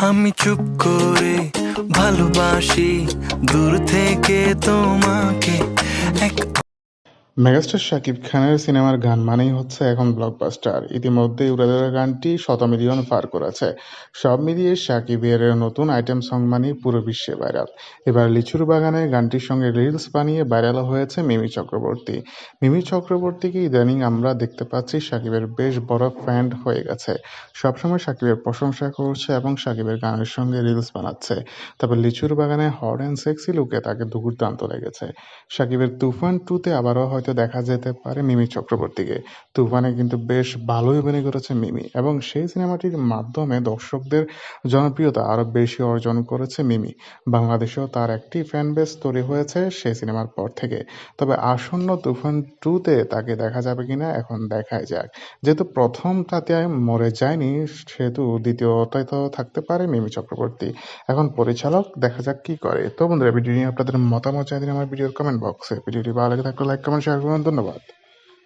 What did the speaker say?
আমি চুপ করে ভালোবাসি দূর থেকে তোমাকে। মেগাস্টার শাকিব খানের সিনেমার গান মানেই হচ্ছে এখন ব্লকবাস্টার ইতিমধ্যেই উড়াদুরা গানটি শত মিলিয়ন পার করেছে। সব মিলিয়ে শাকিবের নতুন আইটেম সং মানেই পুরো বিশ্বে ভাইরাল। এবার লিচুর বাগানে গানটির সঙ্গে রিলস বানিয়ে ভাইরাল হয়েছে মিমি চক্রবর্তী। মিমি চক্রবর্তীকে ইদানিং আমরা দেখতে পাচ্ছি শাকিবের বেশ বড় ফ্যান হয়ে গেছে। সবসময় শাকিবের প্রশংসা করছে এবং শাকিবের গানের সঙ্গে রিলস বানাচ্ছে। তবে লিচুর বাগানে হট অ্যান্ড সেক্সি লুকে তাকে দুর্দান্ত লেগেছে। শাকিবের তুফান টুতে আবারও হয়তো দেখা যেতে পারে মিমি চক্রবর্তীকে। তুফানে কিন্তু বেশ ভালোই অভিনয় করেছে মিমি এবং সেই সিনেমাটির মাধ্যমে দর্শকদের জনপ্রিয়তা আরও বেশি অর্জন করেছে মিমি। বাংলাদেশেও তার একটি ফ্যান বেস তৈরি হয়েছে সেই সিনেমার পর থেকে। তবে আসন্ন তুফান টুতে তাকে দেখা যাবে কিনা এখন দেখাই যাক। যেহেতু প্রথমটাতে মরে যায়নি, সেহেতু দ্বিতীয়টায় তো থাকতে পারে মিমি চক্রবর্তী। এখন পরিচালক, দেখা যাক কি করে। তো বন্ধুরা, ভিডিও নিয়ে আপনাদের মতামত জানিয়ে দিন আমার ভিডিওর কমেন্ট বক্সে ভিডিওটি ভালো লাগে থাকলে লাইক কমেন্ট করুন ধন্যবাদ।